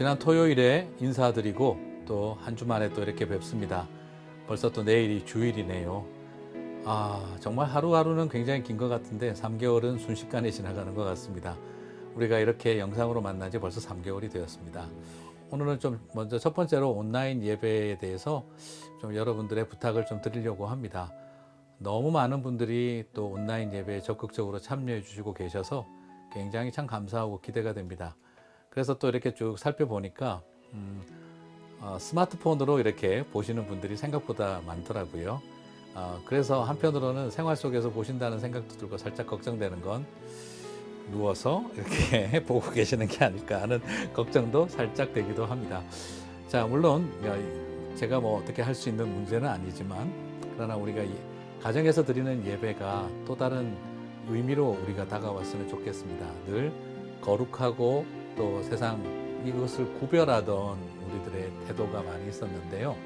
지난 토요일에 인사드리고 또 한 주 만에 또 이렇게 뵙습니다. 벌써 또 내일이 주일이네요. 아, 정말 하루하루는 굉장히 긴 것 같은데 3개월은 순식간에 지나가는 것 같습니다. 우리가 이렇게 영상으로 만난 지 벌써 3개월이 되었습니다. 오늘은 좀 먼저 첫 번째로 온라인 예배에 대해서 좀 여러분들의 부탁을 좀 드리려고 합니다. 너무 많은 분들이 또 온라인 예배에 적극적으로 참여해 주시고 계셔서 굉장히 참 감사하고 기대가 됩니다. 그래서 또 이렇게 쭉 살펴보니까 음, 어, 스마트폰으로 이렇게 보시는 분들이 생각보다 많더라고요. 어, 그래서 한편으로는 생활 속에서 보신다는 생각도 들고 살짝 걱정되는 건 누워서 이렇게 보고 계시는 게 아닐까 하는 걱정도 살짝 되기도 합니다. 자, 물론 어, 제가 뭐 어떻게 할 수 있는 문제는 아니지만 그러나 우리가 이 가정에서 드리는 예배가 또 다른 의미로 우리가 다가왔으면 좋겠습니다. 늘 거룩하고 또 세상 이것을 구별하던 우리들의 태도가 많이 있었는데요.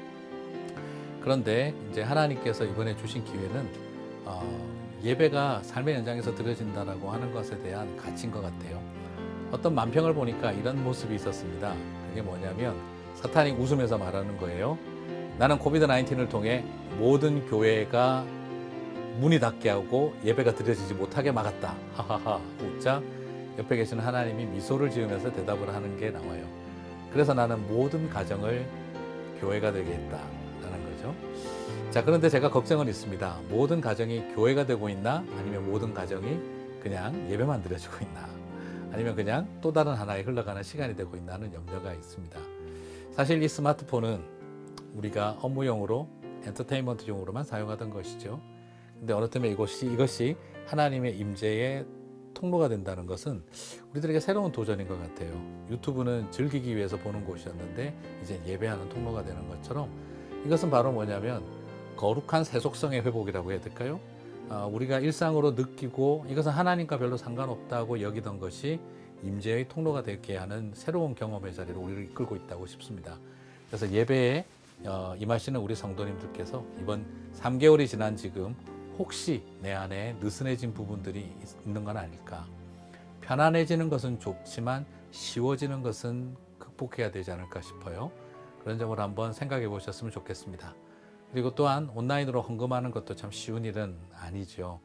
그런데 이제 하나님께서 이번에 주신 기회는 어, 예배가 삶의 현장에서 드려진다라고 하는 것에 대한 가치인 것 같아요. 어떤 만평을 보니까 이런 모습이 있었습니다. 그게 뭐냐면 사탄이 웃으면서 말하는 거예요. 나는 코비드 19을 통해 모든 교회가 문이 닫게 하고 예배가 드려지지 못하게 막았다. 하하하 웃자 옆에 계시는 하나님이 미소를 지으면서 대답을 하는 게 나와요. 그래서 나는 모든 가정을 교회가 되게 했다라는 거죠. 자, 그런데 제가 걱정은 있습니다. 모든 가정이 교회가 되고 있나? 아니면 모든 가정이 그냥 예배만 드려지고 있나? 아니면 그냥 또 다른 하나의 흘러가는 시간이 되고 있나는 염려가 있습니다. 사실 이 스마트폰은 우리가 업무용으로 엔터테인먼트용으로만 사용하던 것이죠. 근데 어느 때문에 이것이 이것이 하나님의 임재의 통로가 된다는 것은 우리들에게 새로운 도전인 것 같아요. 유튜브는 즐기기 위해서 보는 곳이었는데 이제 예배하는 통로가 되는 것처럼 이것은 바로 뭐냐면 거룩한 세속성의 회복이라고 해야 될까요? 아, 우리가 일상으로 느끼고 이것은 하나님과 별로 상관없다고 여기던 것이 임재의 통로가 되게 하는 새로운 경험의 자리로 우리를 이끌고 있다고 싶습니다. 그래서 예배에 어, 임하시는 우리 성도님들께서 이번 3개월이 지난 지금 혹시 내 안에 느슨해진 부분들이 있는 건 아닐까? 편안해지는 것은 좋지만 쉬워지는 것은 극복해야 되지 않을까 싶어요. 그런 점을 한번 생각해 보셨으면 좋겠습니다. 그리고 또한 온라인으로 헌금하는 것도 참 쉬운 일은 아니죠.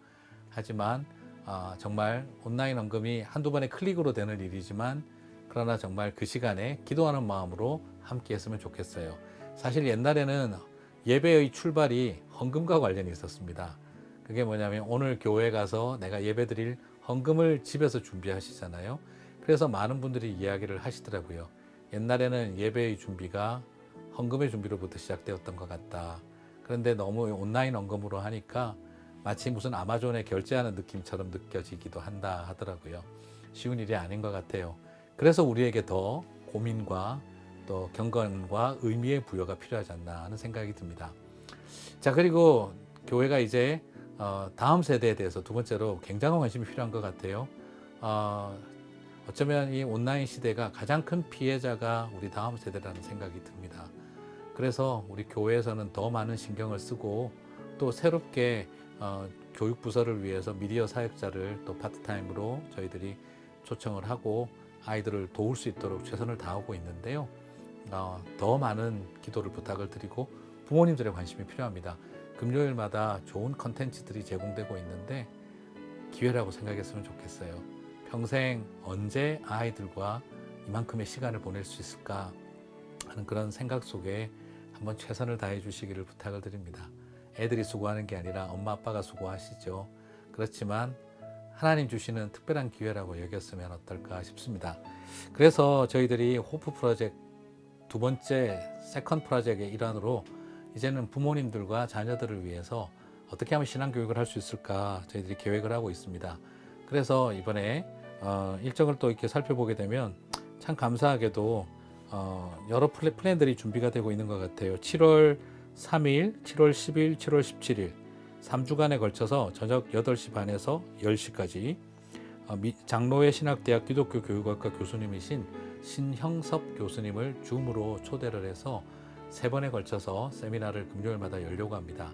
하지만 아, 정말 온라인 헌금이 한두 번의 클릭으로 되는 일이지만 그러나 정말 그 시간에 기도하는 마음으로 함께 했으면 좋겠어요. 사실 옛날에는 예배의 출발이 헌금과 관련이 있었습니다. 그게 뭐냐면 오늘 교회 가서 내가 예배 드릴 헌금을 집에서 준비하시잖아요. 그래서 많은 분들이 이야기를 하시더라고요. 옛날에는 예배의 준비가 헌금의 준비로부터 시작되었던 것 같다. 그런데 너무 온라인 헌금으로 하니까 마치 무슨 아마존에 결제하는 느낌처럼 느껴지기도 한다 하더라고요. 쉬운 일이 아닌 것 같아요. 그래서 우리에게 더 고민과 또 경건과 의미의 부여가 필요하지 않나 하는 생각이 듭니다. 자, 그리고 교회가 이제 어, 다음 세대에 대해서 두 번째로 굉장한 관심이 필요한 것 같아요. 어, 어쩌면 이 온라인 시대가 가장 큰 피해자가 우리 다음 세대라는 생각이 듭니다. 그래서 우리 교회에서는 더 많은 신경을 쓰고 또 새롭게 어, 교육 부서를 위해서 미디어 사역자를 또 파트타임으로 저희들이 초청을 하고 아이들을 도울 수 있도록 최선을 다하고 있는데요. 어, 더 많은 기도를 부탁을 드리고 부모님들의 관심이 필요합니다. 금요일마다 좋은 컨텐츠들이 제공되고 있는데 기회라고 생각했으면 좋겠어요. 평생 언제 아이들과 이만큼의 시간을 보낼 수 있을까 하는 그런 생각 속에 한번 최선을 다해 주시기를 부탁을 드립니다. 애들이 수고하는 게 아니라 엄마 아빠가 수고하시죠. 그렇지만 하나님 주시는 특별한 기회라고 여겼으면 어떨까 싶습니다. 그래서 저희들이 호프 프로젝트 두 번째 세컨 프로젝트의 일환으로 이제는 부모님들과 자녀들을 위해서 어떻게 하면 신앙 교육을 할 수 있을까 저희들이 계획을 하고 있습니다. 그래서 이번에 어, 일정을 또 이렇게 살펴보게 되면 참 감사하게도 어, 여러 플랜, 플랜들이 준비가 되고 있는 것 같아요. 7월 3일, 7월 10일, 7월 17일 3주간에 걸쳐서 저녁 8시 반에서 10시까지 어, 미, 장로회 신학대학 기독교 교육학과 교수님이신 신형섭 교수님을 줌으로 초대를 해서 세 번에 걸쳐서 세미나를 금요일마다 열려고 합니다.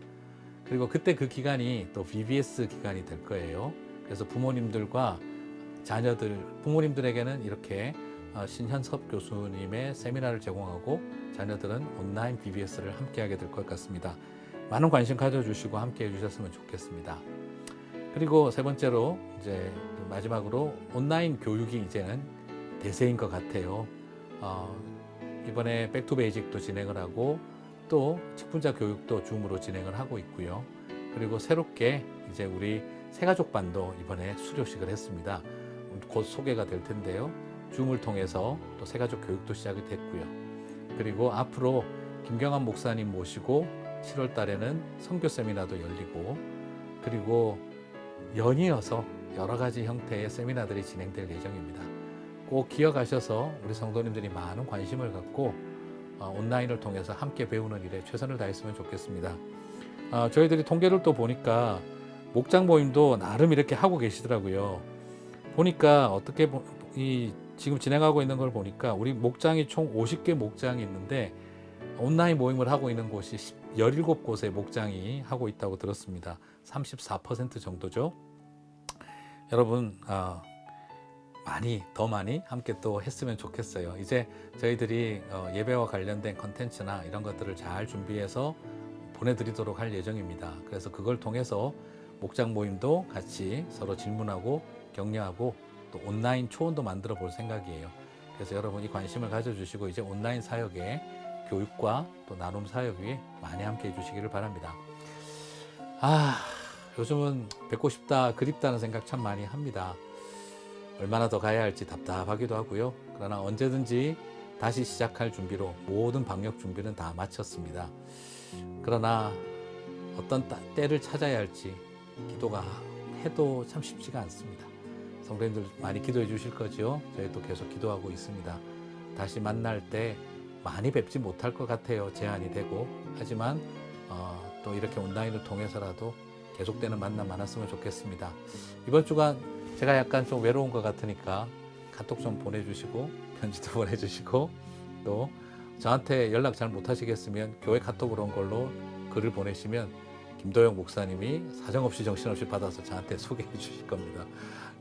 그리고 그때 그 기간이 또 VBS 기간이 될 거예요. 그래서 부모님들과 자녀들, 부모님들에게는 이렇게 어, 신현섭 교수님의 세미나를 제공하고 자녀들은 온라인 BBS를 함께하게 될 것 같습니다. 많은 관심 가져주시고 함께해 주셨으면 좋겠습니다. 그리고 세 번째로 이제 마지막으로 온라인 교육이 이제는 대세인 것 같아요. 어, 이번에 백투베이직도 진행을 하고 또 직분자 교육도 줌으로 진행을 하고 있고요. 그리고 새롭게 이제 우리 새가족 반도 이번에 수료식을 했습니다. 곧 소개가 될 텐데요. 줌을 통해서 또 새가족 교육도 시작이 됐고요. 그리고 앞으로 김경환 목사님 모시고 7월 달에는 선교 세미나도 열리고 그리고 연이어서 여러 가지 형태의 세미나들이 진행될 예정입니다. 꼭 기억하셔서 우리 성도님들이 많은 관심을 갖고 어, 온라인을 통해서 함께 배우는 일에 최선을 다했으면 좋겠습니다. 어, 저희들이 통계를 또 보니까 목장 모임도 나름 이렇게 하고 계시더라고요. 보니까 어떻게 보, 이 지금 진행하고 있는 걸 보니까 우리 목장이 총 50개 목장이 있는데 온라인 모임을 하고 있는 곳이 17곳의 목장이 하고 있다고 들었습니다. 34% 정도죠. 여러분 어, 많이 더 많이 함께 또 했으면 좋겠어요. 이제 저희들이 어, 예배와 관련된 컨텐츠나 이런 것들을 잘 준비해서 보내드리도록 할 예정입니다. 그래서 그걸 통해서 목장 모임도 같이 서로 질문하고 격려하고 또 온라인 초원도 만들어 볼 생각이에요. 그래서 여러분이 관심을 가져주시고 이제 온라인 사역에 교육과 또 나눔 사역 위에 많이 함께 해주시기를 바랍니다. 아, 요즘은 뵙고 싶다, 그립다는 생각 참 많이 합니다. 얼마나 더 가야 할지 답답하기도 하고요. 그러나 언제든지 다시 시작할 준비로 모든 방역 준비는 다 마쳤습니다. 그러나 어떤 따- 때를 찾아야 할지 기도가 해도 참 쉽지가 않습니다. 성도님들 많이 기도해 주실 거지요? 저희도 계속 기도하고 있습니다. 다시 만날 때 많이 뵙지 못할 것 같아요. 제한이 되고 하지만 어, 또 이렇게 온라인을 통해서라도 계속되는 만남 많았으면 좋겠습니다. 이번 주간 제가 약간 좀 외로운 것 같으니까 카톡 좀 보내주시고 편지도 보내주시고 또 저한테 연락 잘 못하시겠으면 교회 카톡으로 온 걸로 글을 보내시면 김도영 목사님이 사정없이 정신없이 받아서 저한테 소개해 주실 겁니다.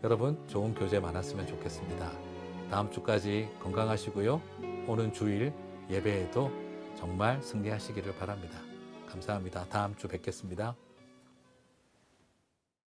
여러분 좋은 교제 많았으면 좋겠습니다. 다음 주까지 건강하시고요. 오는 주일 예배에도 정말 승리하시기를 바랍니다. 감사합니다. 다음 주 뵙겠습니다.